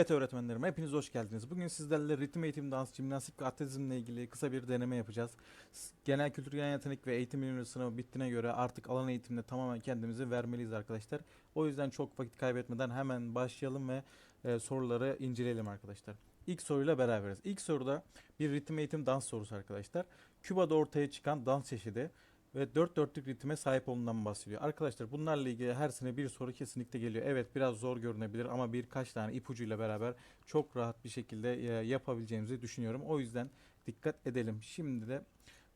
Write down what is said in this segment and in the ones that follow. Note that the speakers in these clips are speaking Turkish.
Evet öğretmenlerim hepiniz hoş geldiniz. Bugün sizlerle ritim eğitim, dans, jimnastik ve atletizmle ilgili kısa bir deneme yapacağız. Genel kültür, genel yetenek ve eğitim bilimleri sınavı bittiğine göre artık alan eğitimde tamamen kendimizi vermeliyiz arkadaşlar. O yüzden çok vakit kaybetmeden hemen başlayalım ve e, soruları inceleyelim arkadaşlar. İlk soruyla beraberiz. İlk soruda bir ritim eğitim dans sorusu arkadaşlar. Küba'da ortaya çıkan dans çeşidi ve dört dörtlük ritme sahip olduğundan bahsediyor. Arkadaşlar bunlarla ilgili her sene bir soru kesinlikle geliyor. Evet biraz zor görünebilir ama birkaç tane ipucuyla beraber çok rahat bir şekilde e, yapabileceğimizi düşünüyorum. O yüzden dikkat edelim. Şimdi de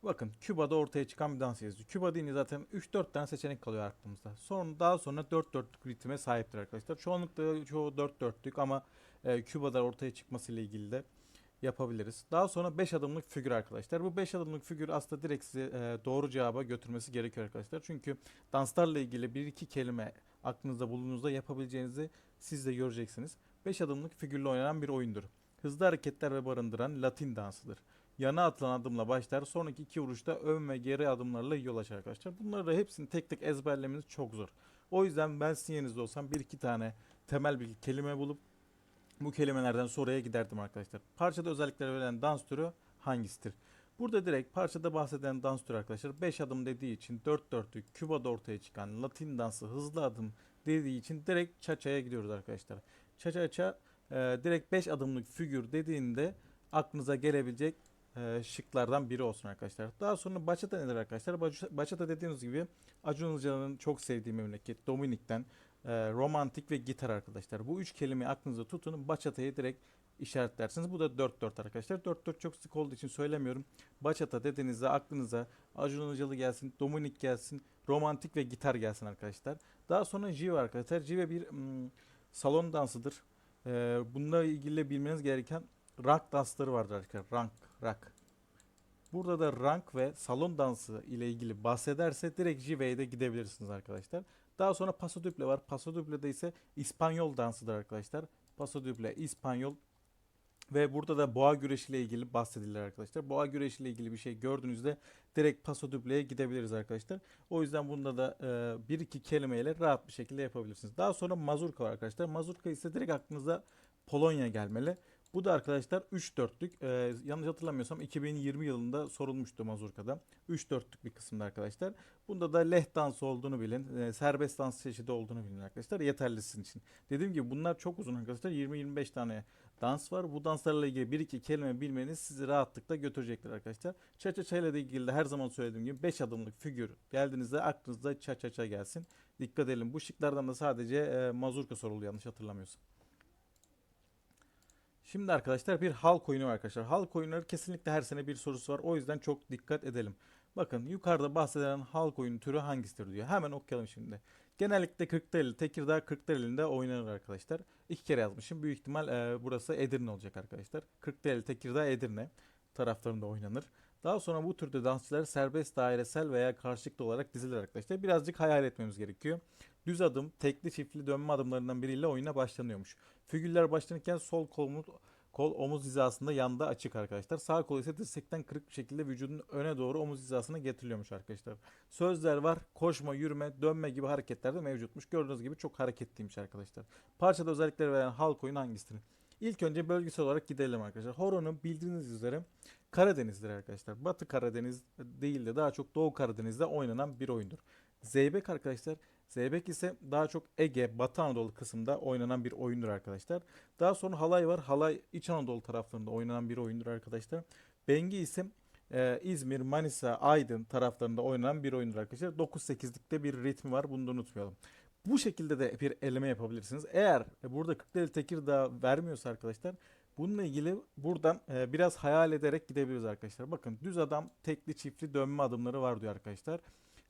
bakın Küba'da ortaya çıkan bir dans yazıyor. Küba deyince zaten 3-4 tane seçenek kalıyor aklımızda. Sonra daha sonra 4 dörtlük ritme sahiptir arkadaşlar. Çoğunlukla çoğu 4 dörtlük ama e, Küba'da ortaya çıkması ile ilgili de yapabiliriz. Daha sonra 5 adımlık figür arkadaşlar. Bu 5 adımlık figür aslında direkt sizi e, doğru cevaba götürmesi gerekiyor arkadaşlar. Çünkü danslarla ilgili bir iki kelime aklınızda bulunduğunuzda yapabileceğinizi siz de göreceksiniz. 5 adımlık figürle oynanan bir oyundur. Hızlı hareketler ve barındıran Latin dansıdır. Yana atılan adımla başlar. Sonraki iki vuruşta ön ve geri adımlarla yol açar arkadaşlar. Bunları da hepsini tek tek ezberlemeniz çok zor. O yüzden ben sizin olsam bir iki tane temel bir kelime bulup bu kelimelerden soruya giderdim arkadaşlar. Parçada özellikleri verilen dans türü hangisidir? Burada direkt parçada bahseden dans türü arkadaşlar 5 adım dediği için 4 dörtlük Küba'da ortaya çıkan Latin dansı hızlı adım dediği için direkt çaçaya gidiyoruz arkadaşlar. Çaça e, direkt 5 adımlık figür dediğinde aklınıza gelebilecek e, şıklardan biri olsun arkadaşlar. Daha sonra bachata nedir arkadaşlar? Bach- Bachata dediğiniz gibi Acun Ilıcalı'nın çok sevdiği memleket Dominik'ten e, romantik ve gitar arkadaşlar. Bu üç kelimeyi aklınıza tutun. Bachata'yı direkt işaretlersiniz. Bu da 4-4 arkadaşlar. 4-4 çok sık olduğu için söylemiyorum. Bachata dediğinizde aklınıza Acun Ilıcalı gelsin, Dominik gelsin, romantik ve gitar gelsin arkadaşlar. Daha sonra Jive arkadaşlar. Jive bir mm, salon dansıdır. E, bununla ilgili bilmeniz gereken rock dansları vardır arkadaşlar. Rank, rock. Burada da rank ve salon dansı ile ilgili bahsederse direkt Jive'ye de gidebilirsiniz arkadaşlar. Daha sonra Paso Doble var. Paso Doble'de ise İspanyol dansıdır arkadaşlar. Paso Doble İspanyol ve burada da boğa güreşi ile ilgili bahsedilir arkadaşlar. Boğa güreşi ile ilgili bir şey gördüğünüzde direkt Paso Doble'ye gidebiliriz arkadaşlar. O yüzden bunda da e, bir iki kelimeyle rahat bir şekilde yapabilirsiniz. Daha sonra mazurka var arkadaşlar. Mazurka ise direkt aklınıza Polonya gelmeli. Bu da arkadaşlar 3 dörtlük. Ee, yanlış hatırlamıyorsam 2020 yılında sorulmuştu Mazurka'da. 3 dörtlük bir kısımda arkadaşlar. Bunda da leh dansı olduğunu bilin. e, serbest dans çeşidi olduğunu bilin arkadaşlar. Yeterli sizin için. Dediğim gibi bunlar çok uzun arkadaşlar. 20-25 tane dans var. Bu danslarla ilgili bir iki kelime bilmeniz sizi rahatlıkla götürecektir arkadaşlar. Cha cha cha ile ilgili de her zaman söylediğim gibi 5 adımlık figür geldiğinizde aklınızda cha cha cha gelsin. Dikkat edin. Bu şıklardan da sadece e, mazurka soruldu yanlış hatırlamıyorsam. Şimdi arkadaşlar bir halk oyunu var arkadaşlar. Halk oyunları kesinlikle her sene bir sorusu var. O yüzden çok dikkat edelim. Bakın yukarıda bahsedilen halk oyunu türü hangisidir diyor. Hemen okuyalım şimdi. Genellikle Kırklareli, Tekirdağ Kırklareli'nde oynanır arkadaşlar. İki kere yazmışım. Büyük ihtimal e, burası Edirne olacak arkadaşlar. Kırklareli, Tekirdağ, Edirne taraflarında oynanır. Daha sonra bu türde dansçılar serbest dairesel veya karşılıklı olarak dizilir arkadaşlar. Birazcık hayal etmemiz gerekiyor. Düz adım, tekli çiftli dönme adımlarından biriyle oyuna başlanıyormuş. Figürler başlanırken sol kolumuz kol omuz hizasında yanda açık arkadaşlar. Sağ kol ise dirsekten kırık bir şekilde vücudun öne doğru omuz hizasına getiriliyormuş arkadaşlar. Sözler var. Koşma, yürüme, dönme gibi hareketler de mevcutmuş. Gördüğünüz gibi çok hareketliymiş arkadaşlar. Parçada özellikleri veren halk oyunu hangisidir? İlk önce bölgesel olarak gidelim arkadaşlar. Horon'u bildiğiniz üzere Karadeniz'dir arkadaşlar. Batı Karadeniz değil de daha çok Doğu Karadeniz'de oynanan bir oyundur. Zeybek arkadaşlar Zeybek ise daha çok Ege, Batı Anadolu kısımda oynanan bir oyundur arkadaşlar. Daha sonra halay var. Halay İç Anadolu taraflarında oynanan bir oyundur arkadaşlar. Bengi ise e, İzmir, Manisa, Aydın taraflarında oynanan bir oyundur arkadaşlar. 9-8'likte bir ritmi var. Bunu da unutmayalım. Bu şekilde de bir eleme yapabilirsiniz. Eğer burada Kırklareli Tekirdağ vermiyorsa arkadaşlar bununla ilgili buradan e, biraz hayal ederek gidebiliriz arkadaşlar. Bakın düz adam tekli çiftli dönme adımları var diyor arkadaşlar.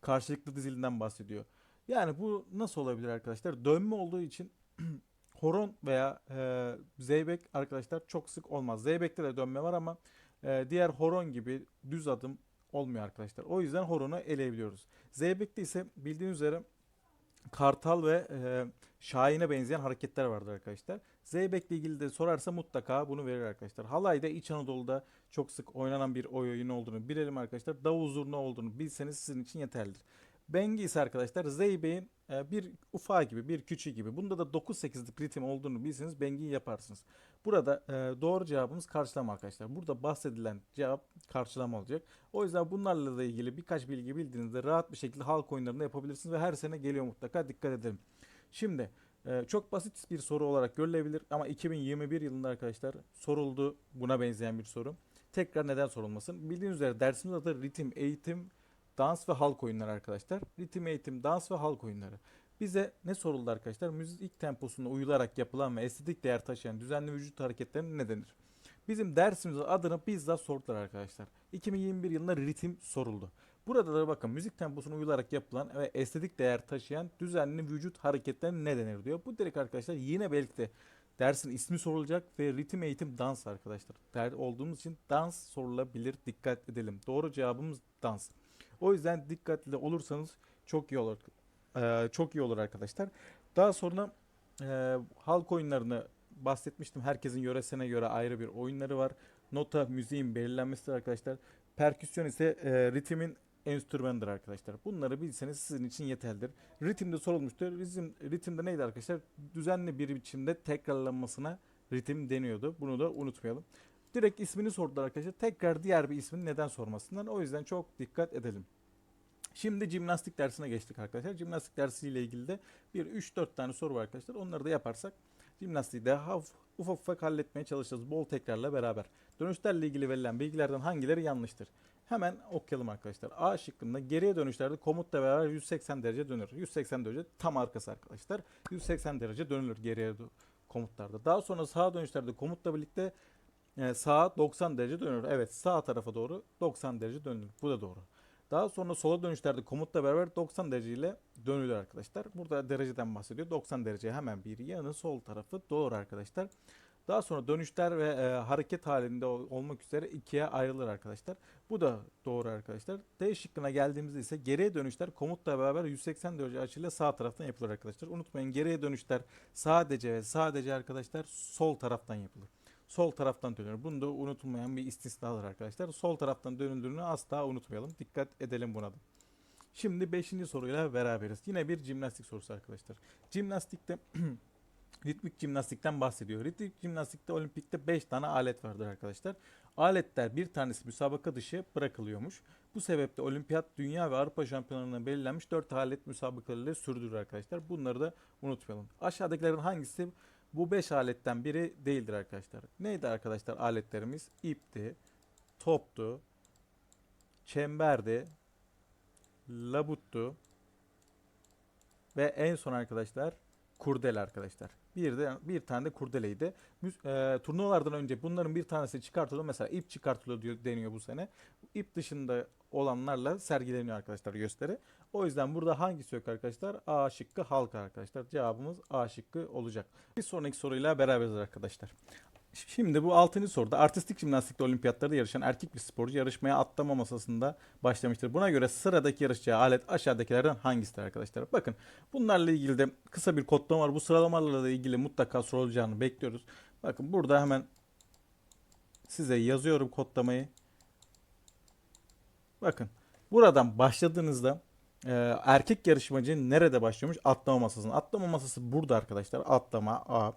Karşılıklı dizilinden bahsediyor. Yani bu nasıl olabilir arkadaşlar? Dönme olduğu için horon veya e, zeybek arkadaşlar çok sık olmaz. Zeybekte de dönme var ama e, diğer horon gibi düz adım olmuyor arkadaşlar. O yüzden horonu eleyebiliyoruz. Zeybekte ise bildiğiniz üzere kartal ve e, şahine benzeyen hareketler vardır arkadaşlar. Zeybek'le ilgili de sorarsa mutlaka bunu verir arkadaşlar. Halayda İç Anadolu'da çok sık oynanan bir oyun olduğunu bilelim arkadaşlar. Davul zurna olduğunu bilseniz sizin için yeterlidir. Bengi ise arkadaşlar Zeybek'in e, bir ufağı gibi, bir küçüğü gibi. Bunda da 9-8'lik ritim olduğunu bilseniz Bengi'yi yaparsınız. Burada e, doğru cevabımız karşılama arkadaşlar. Burada bahsedilen cevap karşılama olacak. O yüzden bunlarla da ilgili birkaç bilgi bildiğinizde rahat bir şekilde halk oyunlarında yapabilirsiniz ve her sene geliyor mutlaka. Dikkat edelim. Şimdi e, çok basit bir soru olarak görülebilir ama 2021 yılında arkadaşlar soruldu buna benzeyen bir soru. Tekrar neden sorulmasın? Bildiğiniz üzere dersimiz adı ritim, eğitim, dans ve halk oyunları arkadaşlar. Ritim, eğitim, dans ve halk oyunları. Bize ne soruldu arkadaşlar? Müzik temposuna uyularak yapılan ve estetik değer taşıyan düzenli vücut hareketlerine ne denir? Bizim dersimizin adını bizzat sordular arkadaşlar. 2021 yılında ritim soruldu. Burada da bakın müzik temposuna uyularak yapılan ve estetik değer taşıyan düzenli vücut hareketlerine ne denir diyor. Bu direkt arkadaşlar yine belki de dersin ismi sorulacak ve ritim eğitim dans arkadaşlar. Der olduğumuz için dans sorulabilir. Dikkat edelim. Doğru cevabımız dans. O yüzden dikkatli olursanız çok iyi olur. Ee, çok iyi olur arkadaşlar. Daha sonra e, halk oyunlarını bahsetmiştim. Herkesin yöresine göre ayrı bir oyunları var. Nota müziğin belirlenmesi arkadaşlar. Perküsyon ise e, ritmin enstrümanıdır arkadaşlar. Bunları bilseniz sizin için yeterlidir. Ritimde sorulmuştu. Ritim, ritimde neydi arkadaşlar? Düzenli bir biçimde tekrarlanmasına ritim deniyordu. Bunu da unutmayalım. Direkt ismini sordular arkadaşlar. Tekrar diğer bir ismini neden sormasınlar. O yüzden çok dikkat edelim. Şimdi jimnastik dersine geçtik arkadaşlar. Jimnastik dersiyle ilgili de bir 3-4 tane soru var arkadaşlar. Onları da yaparsak jimnastiği de haf, ufak ufak halletmeye çalışacağız. Bol tekrarla beraber. Dönüşlerle ilgili verilen bilgilerden hangileri yanlıştır? Hemen okuyalım arkadaşlar. A şıkkında geriye dönüşlerde komutla beraber 180 derece dönür. 180 derece tam arkası arkadaşlar. 180 derece dönülür geriye komutlarda. Daha sonra sağa dönüşlerde komutla birlikte e, sağa 90 derece dönülür. Evet sağ tarafa doğru 90 derece dönülür. Bu da doğru. Daha sonra sola dönüşlerde komutla beraber 90 derece ile dönülür arkadaşlar. Burada dereceden bahsediyor. 90 derece hemen bir yanı sol tarafı doğru arkadaşlar. Daha sonra dönüşler ve e, hareket halinde ol- olmak üzere ikiye ayrılır arkadaşlar. Bu da doğru arkadaşlar. D şıkkına geldiğimizde ise geriye dönüşler komutla beraber 180 derece açıyla sağ taraftan yapılır arkadaşlar. Unutmayın geriye dönüşler sadece ve sadece arkadaşlar sol taraftan yapılır. Sol taraftan dönüyor. Bunu da unutulmayan bir istisnadır arkadaşlar. Sol taraftan dönüldüğünü asla unutmayalım. Dikkat edelim buna da. Şimdi 5. soruyla beraberiz. Yine bir jimnastik sorusu arkadaşlar. Jimnastikte ritmik jimnastikten bahsediyor. Ritmik jimnastikte olimpikte 5 tane alet vardır arkadaşlar. Aletler bir tanesi müsabaka dışı bırakılıyormuş. Bu sebeple olimpiyat, dünya ve Avrupa şampiyonlarına belirlenmiş 4 alet müsabakalarıyla sürdürür arkadaşlar. Bunları da unutmayalım. Aşağıdakilerin hangisi bu 5 aletten biri değildir arkadaşlar. Neydi arkadaşlar aletlerimiz? İpti, toptu, çemberdi, labuttu ve en son arkadaşlar kurdele arkadaşlar. Bir de bir tane de kurdeleydi. E, turnuvalardan önce bunların bir tanesi çıkartılıyor. Mesela ip çıkartılıyor diyor, deniyor bu sene. İp dışında olanlarla sergileniyor arkadaşlar gösteri. O yüzden burada hangisi yok arkadaşlar? A şıkkı halka arkadaşlar. Cevabımız A şıkkı olacak. Bir sonraki soruyla beraberiz arkadaşlar. Şimdi bu 6. soruda artistik jimnastikte olimpiyatlarda yarışan erkek bir sporcu yarışmaya atlama masasında başlamıştır. Buna göre sıradaki yarışacağı alet aşağıdakilerden hangisidir arkadaşlar? Bakın bunlarla ilgili de kısa bir kodlama var. Bu sıralamalarla ilgili mutlaka sorulacağını bekliyoruz. Bakın burada hemen size yazıyorum kodlamayı. Bakın buradan başladığınızda e, erkek yarışmacı nerede başlıyormuş? Atlama masasında. Atlama masası burada arkadaşlar. Atlama A.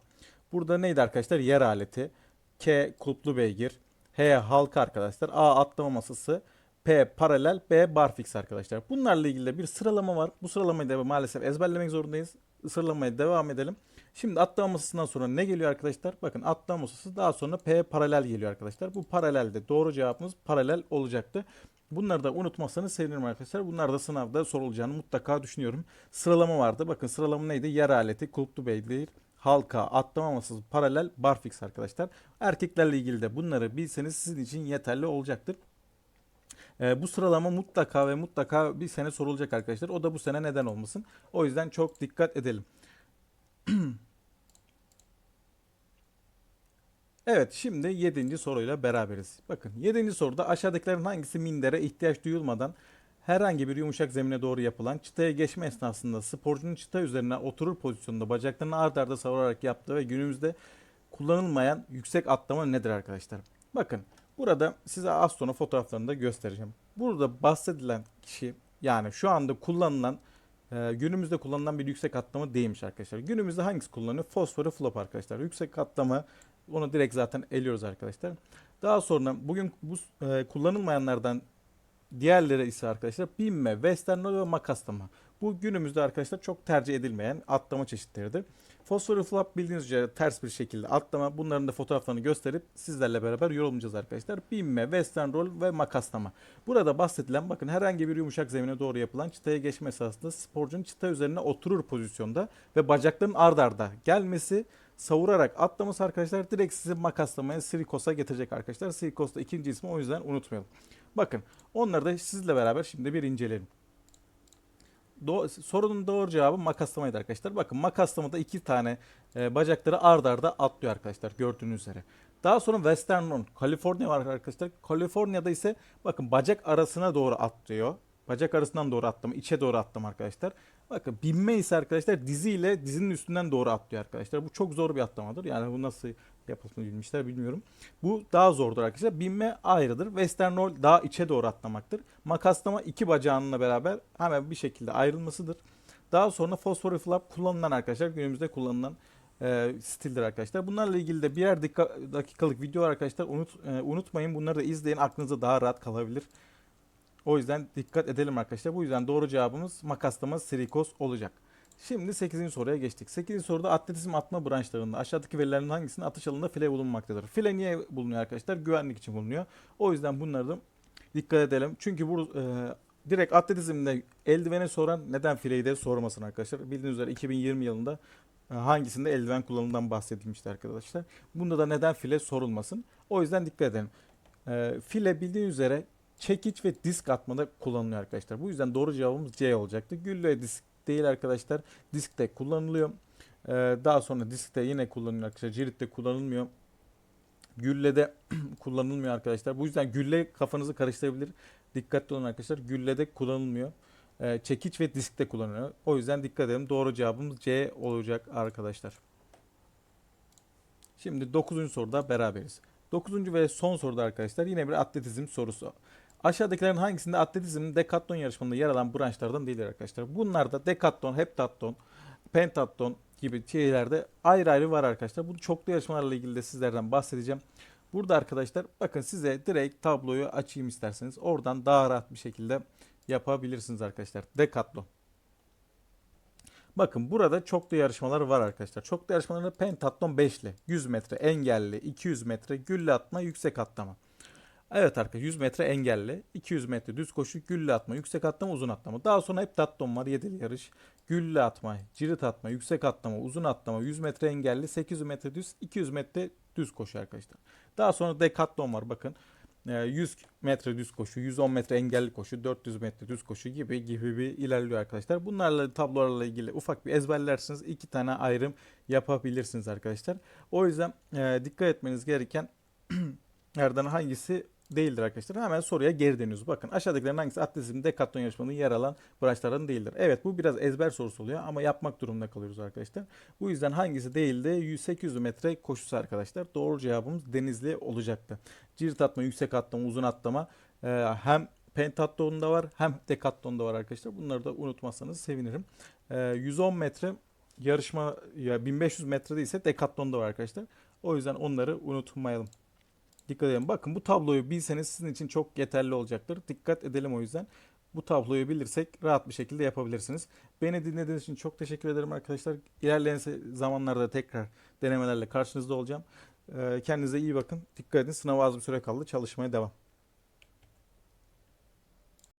Burada neydi arkadaşlar? Yer aleti. K kulplu beygir. H halka arkadaşlar. A atlama masası. P paralel. B barfix arkadaşlar. Bunlarla ilgili de bir sıralama var. Bu sıralamayı da maalesef ezberlemek zorundayız. Sıralamaya devam edelim. Şimdi atlama masasından sonra ne geliyor arkadaşlar? Bakın atlama masası daha sonra P paralel geliyor arkadaşlar. Bu paralelde doğru cevabımız paralel olacaktı. Bunları da unutmazsanız sevinirim arkadaşlar. Bunlar da sınavda sorulacağını mutlaka düşünüyorum. Sıralama vardı. Bakın sıralama neydi? Yer aleti, kulplu beygir, halka, atlama masası, paralel, barfix arkadaşlar. Erkeklerle ilgili de bunları bilseniz sizin için yeterli olacaktır. Ee, bu sıralama mutlaka ve mutlaka bir sene sorulacak arkadaşlar. O da bu sene neden olmasın. O yüzden çok dikkat edelim. Evet şimdi 7. soruyla beraberiz. Bakın 7. soruda aşağıdakilerin hangisi mindere ihtiyaç duyulmadan herhangi bir yumuşak zemine doğru yapılan çıtaya geçme esnasında sporcunun çıta üzerine oturur pozisyonda bacaklarını ard arda savurarak yaptığı ve günümüzde kullanılmayan yüksek atlama nedir arkadaşlar? Bakın burada size az sonra fotoğraflarını da göstereceğim. Burada bahsedilen kişi Yani şu anda kullanılan e, günümüzde kullanılan bir yüksek atlama değilmiş arkadaşlar. Günümüzde hangisi kullanılıyor? Fosfor ve flop arkadaşlar. Yüksek atlama onu direkt zaten eliyoruz arkadaşlar. Daha sonra bugün bu e, kullanılmayanlardan diğerleri ise arkadaşlar binme, western roll ve makaslama. Bu günümüzde arkadaşlar çok tercih edilmeyen atlama çeşitleridir. Fosfor ve flop bildiğiniz üzere ters bir şekilde atlama. Bunların da fotoğraflarını gösterip sizlerle beraber yorumlayacağız arkadaşlar. Binme, western roll ve makaslama. Burada bahsedilen bakın herhangi bir yumuşak zemine doğru yapılan çıtaya geçme esasında sporcunun çıta üzerine oturur pozisyonda ve bacakların ard arda gelmesi savurarak atlaması arkadaşlar direkt sizi makaslamaya Sirikos'a getirecek arkadaşlar. Sirikos da ikinci ismi o yüzden unutmayalım. Bakın onları da sizle beraber şimdi bir inceleyelim. Do sorunun doğru cevabı makaslamaydı arkadaşlar. Bakın makaslamada iki tane e, bacakları ard arda atlıyor arkadaşlar gördüğünüz üzere. Daha sonra Western Run, Kaliforniya var arkadaşlar. Kaliforniya'da ise bakın bacak arasına doğru atlıyor. Bacak arasından doğru atlama, içe doğru atlama arkadaşlar. Bakın binme ise arkadaşlar diziyle dizinin üstünden doğru atlıyor arkadaşlar. Bu çok zor bir atlamadır. Yani bu nasıl yapıldığını bilmişler bilmiyorum. Bu daha zordur arkadaşlar. Binme ayrıdır. Western roll daha içe doğru atlamaktır. Makaslama iki bacağınla beraber hemen bir şekilde ayrılmasıdır. Daha sonra fosfor flap kullanılan arkadaşlar günümüzde kullanılan e, stildir arkadaşlar. Bunlarla ilgili de birer dakikalık video arkadaşlar. Unut, e, unutmayın bunları da izleyin. Aklınıza daha rahat kalabilir. O yüzden dikkat edelim arkadaşlar. Bu yüzden doğru cevabımız makaslama sirikos olacak. Şimdi 8. soruya geçtik. 8. soruda atletizm atma branşlarında aşağıdaki verilerin hangisinin atış alanında file bulunmaktadır? File niye bulunuyor arkadaşlar? Güvenlik için bulunuyor. O yüzden bunları da dikkat edelim. Çünkü bu e, direkt atletizmde eldiveni soran neden fileyi de sormasın arkadaşlar. Bildiğiniz üzere 2020 yılında e, hangisinde eldiven kullanımından bahsedilmişti arkadaşlar. Bunda da neden file sorulmasın. O yüzden dikkat edelim. E, file bildiğiniz üzere çekiç ve disk atmada kullanılıyor arkadaşlar. Bu yüzden doğru cevabımız C olacaktı. Gülle disk değil arkadaşlar. Diskte kullanılıyor. Ee, daha sonra diskte yine kullanılıyor arkadaşlar. Ciritte kullanılmıyor. Güllede kullanılmıyor arkadaşlar. Bu yüzden gülle kafanızı karıştırabilir. Dikkatli olun arkadaşlar. Güllede kullanılmıyor. Ee, çekiç ve diskte kullanılıyor. O yüzden dikkat edelim. Doğru cevabımız C olacak arkadaşlar. Şimdi 9. soruda beraberiz. 9. ve son soruda arkadaşlar yine bir atletizm sorusu. Aşağıdakilerin hangisinde atletizmin dekatlon yarışmalarında yer alan branşlardan değildir arkadaşlar. Bunlar da dekatlon, heptatlon, pentatlon gibi şeylerde ayrı ayrı var arkadaşlar. Bu çoklu yarışmalarla ilgili de sizlerden bahsedeceğim. Burada arkadaşlar bakın size direkt tabloyu açayım isterseniz. Oradan daha rahat bir şekilde yapabilirsiniz arkadaşlar. Dekatlon. Bakın burada çoklu yarışmalar var arkadaşlar. Çoklu yarışmalarında pentatlon 5'li, 100 metre engelli, 200 metre gülle atma, yüksek atlama. Evet arkadaşlar 100 metre engelli, 200 metre düz koşu, gülle atma, yüksek atlama, uzun atlama. Daha sonra hep tatlon var 7'li yarış. Gülle atma, cirit atma, yüksek atlama, uzun atlama, 100 metre engelli, 800 metre düz, 200 metre düz koşu arkadaşlar. Daha sonra dekatlon var bakın. Ee, 100 metre düz koşu, 110 metre engelli koşu, 400 metre düz koşu gibi gibi bir ilerliyor arkadaşlar. Bunlarla tablolarla ilgili ufak bir ezberlersiniz. iki tane ayrım yapabilirsiniz arkadaşlar. O yüzden e, dikkat etmeniz gereken nereden hangisi değildir arkadaşlar. Hemen soruya geri dönüyoruz. Bakın aşağıdakilerin hangisi atletizm dekatlon yarışmanın yer alan branşlardan değildir. Evet bu biraz ezber sorusu oluyor ama yapmak durumunda kalıyoruz arkadaşlar. Bu yüzden hangisi değildi? 108 metre koşusu arkadaşlar. Doğru cevabımız Denizli olacaktı. Cirit atma, yüksek atlama, uzun atlama e, hem pentatlonda var hem dekatlonda var arkadaşlar. Bunları da unutmazsanız sevinirim. E, 110 metre yarışma ya 1500 metrede ise dekatlonda var arkadaşlar. O yüzden onları unutmayalım. Dikkat edin. Bakın bu tabloyu bilseniz sizin için çok yeterli olacaktır. Dikkat edelim o yüzden. Bu tabloyu bilirsek rahat bir şekilde yapabilirsiniz. Beni dinlediğiniz için çok teşekkür ederim arkadaşlar. İlerleyen zamanlarda tekrar denemelerle karşınızda olacağım. Ee, Kendinize iyi bakın. Dikkat edin. Sınava az bir süre kaldı. Çalışmaya devam.